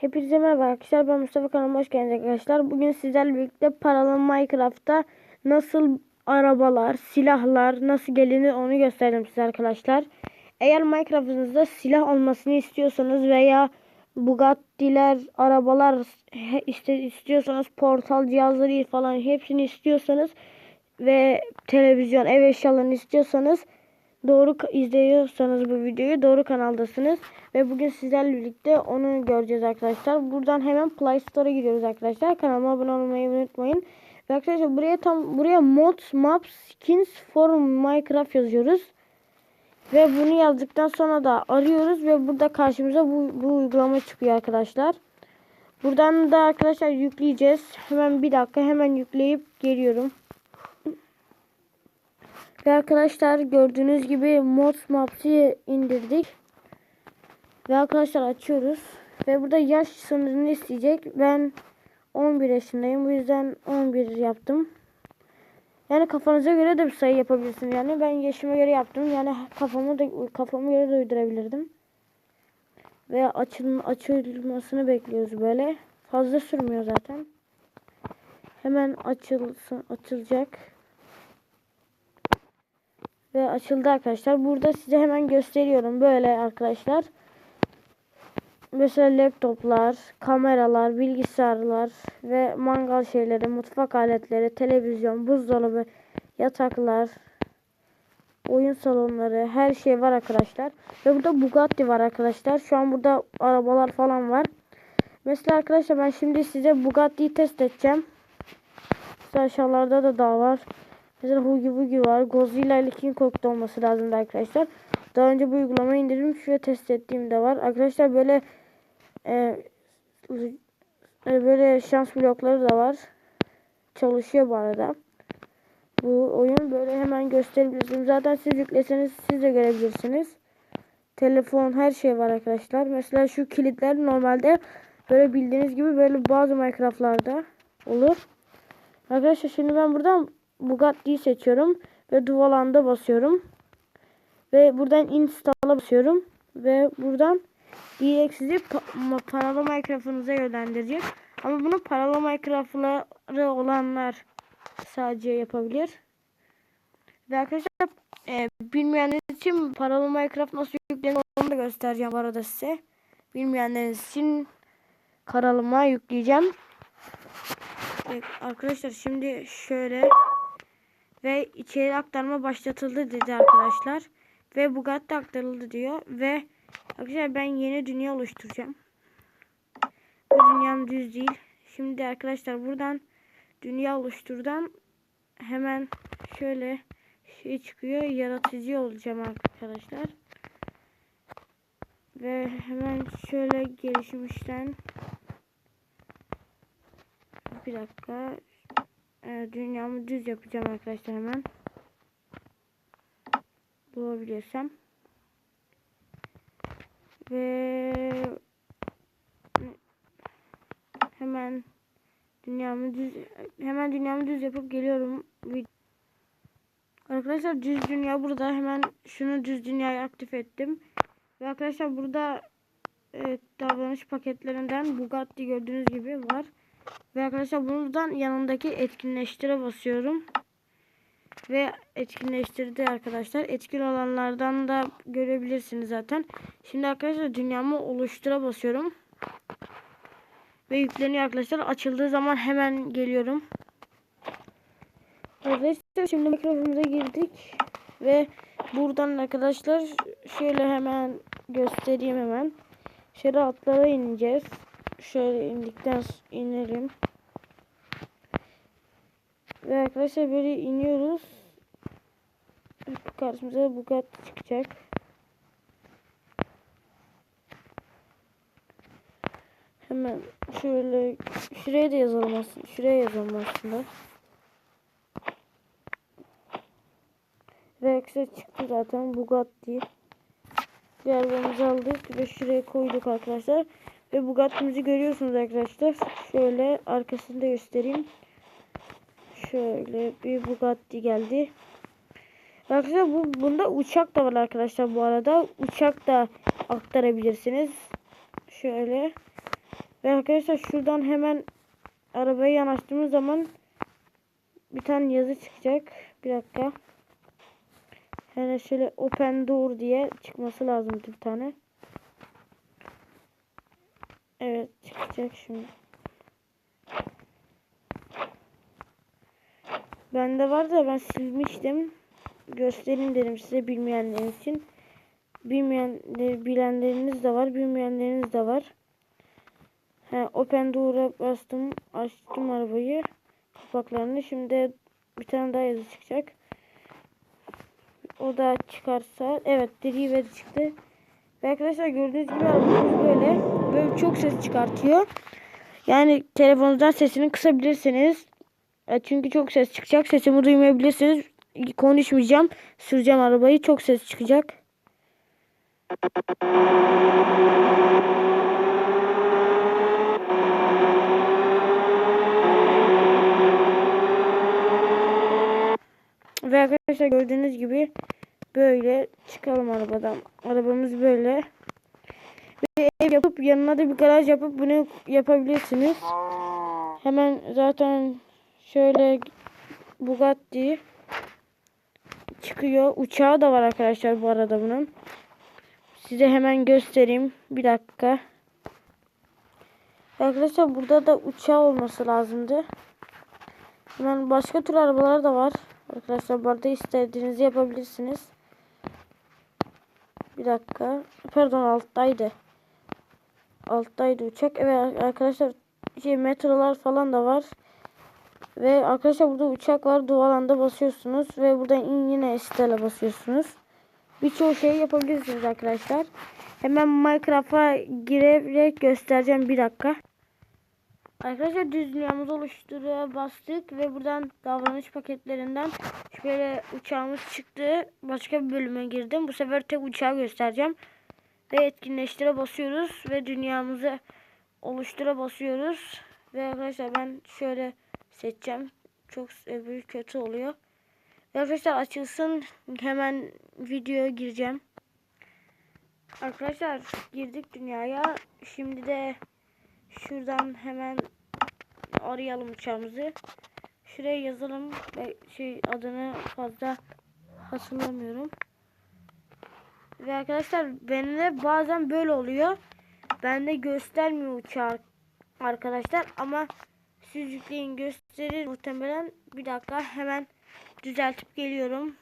Hepinize merhaba arkadaşlar. Ben Mustafa kanalıma hoş geldiniz arkadaşlar. Bugün sizlerle birlikte paralı Minecraft'ta nasıl arabalar, silahlar nasıl gelinir onu gösterdim size arkadaşlar. Eğer Minecraft'ınızda silah olmasını istiyorsanız veya Bugatti'ler, arabalar istiyorsanız portal cihazları falan hepsini istiyorsanız ve televizyon, ev eşyalarını istiyorsanız doğru izliyorsanız bu videoyu doğru kanaldasınız. Ve bugün sizlerle birlikte onu göreceğiz arkadaşlar. Buradan hemen Play Store'a gidiyoruz arkadaşlar. Kanalıma abone olmayı unutmayın. Ve arkadaşlar buraya tam buraya mods, maps, skins for Minecraft yazıyoruz. Ve bunu yazdıktan sonra da arıyoruz ve burada karşımıza bu, bu uygulama çıkıyor arkadaşlar. Buradan da arkadaşlar yükleyeceğiz. Hemen bir dakika hemen yükleyip geliyorum. Ve arkadaşlar gördüğünüz gibi Mods Maps'i indirdik. Ve arkadaşlar açıyoruz. Ve burada yaş sınırını isteyecek. Ben 11 yaşındayım. Bu yüzden 11 yaptım. Yani kafanıza göre de bir sayı yapabilirsiniz. Yani ben yaşıma göre yaptım. Yani kafamı da kafamı göre de uydurabilirdim. Ve açıl, açılmasını bekliyoruz böyle. Fazla sürmüyor zaten. Hemen açılsın, açılacak. Ve açıldı arkadaşlar. Burada size hemen gösteriyorum. Böyle arkadaşlar. Mesela laptoplar, kameralar, bilgisayarlar ve mangal şeyleri, mutfak aletleri, televizyon, buzdolabı, yataklar, oyun salonları, her şey var arkadaşlar. Ve burada Bugatti var arkadaşlar. Şu an burada arabalar falan var. Mesela arkadaşlar ben şimdi size Bugatti'yi test edeceğim. Mesela aşağılarda da daha var. Mesela Hugi Bugi var. Godzilla ile King Kong'da olması lazım arkadaşlar. Daha önce bu uygulamayı indirdim. Şuraya test ettiğim de var. Arkadaşlar böyle e, e, böyle şans blokları da var. Çalışıyor bu arada. Bu oyun böyle hemen gösterebilirsiniz. Zaten siz yükleseniz siz de görebilirsiniz. Telefon her şey var arkadaşlar. Mesela şu kilitler normalde böyle bildiğiniz gibi böyle bazı Minecraft'larda olur. Arkadaşlar şimdi ben buradan Bugatti'yi seçiyorum ve Duvalan'da basıyorum. Ve buradan install'a basıyorum ve buradan direkt sizi pa- paralı Minecraft'ınıza yönlendirecek. Ama bunu paralı Minecraft'ları olanlar sadece yapabilir. Ve arkadaşlar e, bilmeyenler için paralı Minecraft nasıl yüklenir onu da göstereceğim arada size. Bilmeyenleriniz için kanalıma yükleyeceğim. Evet, arkadaşlar şimdi şöyle ve içeri aktarma başlatıldı dedi arkadaşlar. Ve Bugatti aktarıldı diyor. Ve arkadaşlar ben yeni dünya oluşturacağım. Bu dünyam düz değil. Şimdi arkadaşlar buradan dünya oluşturdan hemen şöyle şey çıkıyor. Yaratıcı olacağım arkadaşlar. Ve hemen şöyle gelişmişten bir dakika dünyamı düz yapacağım arkadaşlar hemen. Bulabilirsem. Ve hemen dünyamı düz hemen dünyamı düz yapıp geliyorum. Arkadaşlar düz dünya burada. Hemen şunu düz dünyayı aktif ettim. Ve arkadaşlar burada evet, davranış paketlerinden Bugatti gördüğünüz gibi var. Ve arkadaşlar buradan yanındaki etkinleştire basıyorum. Ve etkinleştirdi arkadaşlar. Etkin olanlardan da görebilirsiniz zaten. Şimdi arkadaşlar dünyamı oluştura basıyorum. Ve yükleniyor arkadaşlar. Açıldığı zaman hemen geliyorum. Arkadaşlar şimdi mikrofumuza girdik. Ve buradan arkadaşlar şöyle hemen göstereyim hemen. Şöyle atlara ineceğiz. Şöyle indikten inelim. Ve arkadaşlar böyle iniyoruz. Karşımıza Bugatti çıkacak. Hemen şöyle şuraya da yazalım aslında. Şuraya yazalım aslında. Ve arkadaşlar çıktı zaten Bugatti. Arabamızı aldık ve şuraya koyduk arkadaşlar. Ve Bugatti'mizi görüyorsunuz arkadaşlar. Şöyle arkasını da göstereyim. Şöyle bir Bugatti geldi. Arkadaşlar bu bunda uçak da var arkadaşlar bu arada. Uçak da aktarabilirsiniz. Şöyle Ve arkadaşlar şuradan hemen arabaya yanaştığımız zaman bir tane yazı çıkacak. Bir dakika. Yani şöyle open door diye çıkması lazım bir tane. Evet çıkacak şimdi. Bende var da ben silmiştim. Göstereyim dedim size bilmeyenler için. Bilmeyen, bilenleriniz de var, bilmeyenleriniz de var. He, open door'a bastım, açtım arabayı. Kapaklarını. Şimdi bir tane daha yazı çıkacak. O da çıkarsa, evet dediği ve çıktı. Ve arkadaşlar gördüğünüz gibi arabamız böyle. Çok ses çıkartıyor. Yani telefonunuzdan sesini kısabilirsiniz. E, Çünkü çok ses çıkacak. Sesimi duymayabilirsiniz. Konuşmayacağım. Süreceğim arabayı. Çok ses çıkacak. Ve arkadaşlar gördüğünüz gibi böyle çıkalım arabadan. Arabamız böyle. Bir ev yapıp yanına da bir garaj yapıp bunu yapabilirsiniz. Hemen zaten şöyle Bugatti çıkıyor. Uçağı da var arkadaşlar bu arada bunun. Size hemen göstereyim. Bir dakika. Arkadaşlar burada da uçağı olması lazımdı. Hemen başka tür arabalar da var. Arkadaşlar burada istediğinizi yapabilirsiniz. Bir dakika. Pardon alttaydı. Alttaydı uçak. Evet arkadaşlar şey metrolar falan da var. Ve arkadaşlar burada uçak var. Dual anda basıyorsunuz. Ve buradan in yine Estela basıyorsunuz. Birçok şey yapabilirsiniz arkadaşlar. Hemen Minecraft'a girerek göstereceğim bir dakika. Arkadaşlar düz dünyamızı oluşturuya bastık ve buradan davranış paketlerinden şöyle uçağımız çıktı. Başka bir bölüme girdim. Bu sefer tek uçağı göstereceğim. Ve etkinleştire basıyoruz ve dünyamızı oluştura basıyoruz. Ve arkadaşlar ben şöyle seçeceğim. Çok öbürü kötü oluyor. Ve arkadaşlar açılsın hemen videoya gireceğim. Arkadaşlar girdik dünyaya. Şimdi de şuradan hemen arayalım uçağımızı. Şuraya yazalım şey adını fazla hatırlamıyorum. Ve arkadaşlar bende bazen böyle oluyor. Bende göstermiyor uçağı arkadaşlar ama siz yükleyin gösterir muhtemelen. Bir dakika hemen düzeltip geliyorum.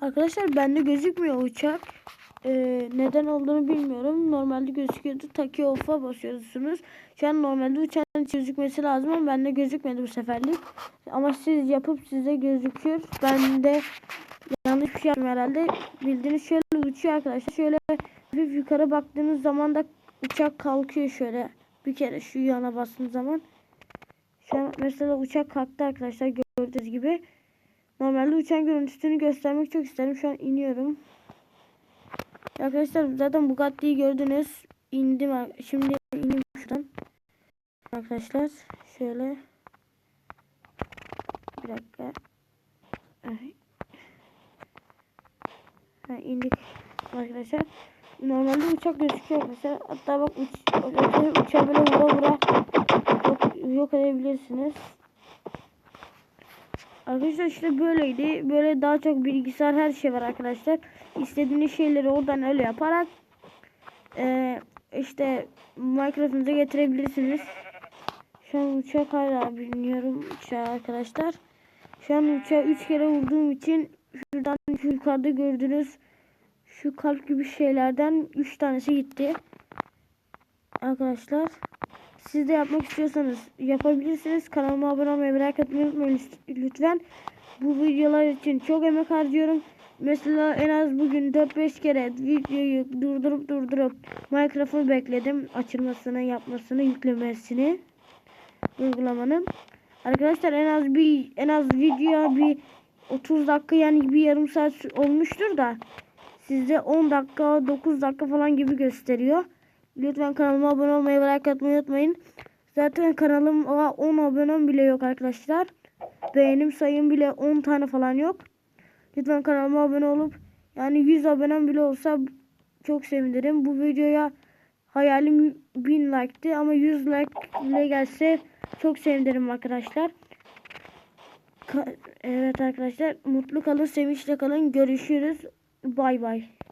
Arkadaşlar bende gözükmüyor uçak. Ee, neden olduğunu bilmiyorum. Normalde gözüküyordu. Taki off'a basıyorsunuz. Şu an normalde uçağın gözükmesi lazım ama bende gözükmedi bu seferlik. Ama siz yapıp size gözüküyor. Bende yanlış bir şey yaptım herhalde. Bildiğiniz şöyle uçuyor arkadaşlar. Şöyle hafif yukarı baktığınız zaman da uçak kalkıyor şöyle. Bir kere şu yana bastığınız zaman. Şu an mesela uçak kalktı arkadaşlar gördüğünüz gibi. Normalde uçan görüntüsünü göstermek çok isterim. Şu an iniyorum. Arkadaşlar zaten Bugatti'yi gördünüz. İndim. Şimdi ineyim şuradan. Arkadaşlar şöyle. Bir dakika. Ha, indik arkadaşlar. Normalde uçak gözüküyor arkadaşlar. Hatta bak uç, uçağı böyle vura vura yok, yok edebilirsiniz. Arkadaşlar işte böyleydi. Böyle daha çok bilgisayar her şey var arkadaşlar. İstediğiniz şeyleri oradan öyle yaparak e, işte Minecraft'ınıza getirebilirsiniz. Şu an uçak hala bilmiyorum uçağı arkadaşlar. Şu an uçağı 3 kere vurduğum için şuradan şu yukarıda gördüğünüz şu kalp gibi şeylerden 3 tanesi gitti. Arkadaşlar siz de yapmak istiyorsanız yapabilirsiniz. Kanalıma abone olmayı merak etmeyi unutmayın lütfen. Bu videolar için çok emek harcıyorum. Mesela en az bugün 4-5 kere videoyu durdurup durdurup Minecraft'ı bekledim. Açılmasını, yapmasını, yüklemesini uygulamanın. Arkadaşlar en az bir en az video bir 30 dakika yani bir yarım saat olmuştur da sizde 10 dakika 9 dakika falan gibi gösteriyor. Lütfen kanalıma abone olmayı ve like atmayı unutmayın. Zaten kanalıma 10 abonem bile yok arkadaşlar. Beğenim sayım bile 10 tane falan yok. Lütfen kanalıma abone olup yani 100 abonem bile olsa çok sevinirim. Bu videoya Hayalim 1000 like'tı ama 100 like bile gelse çok sevinirim arkadaşlar. Evet arkadaşlar mutlu kalın sevinçle kalın görüşürüz. Bay bay.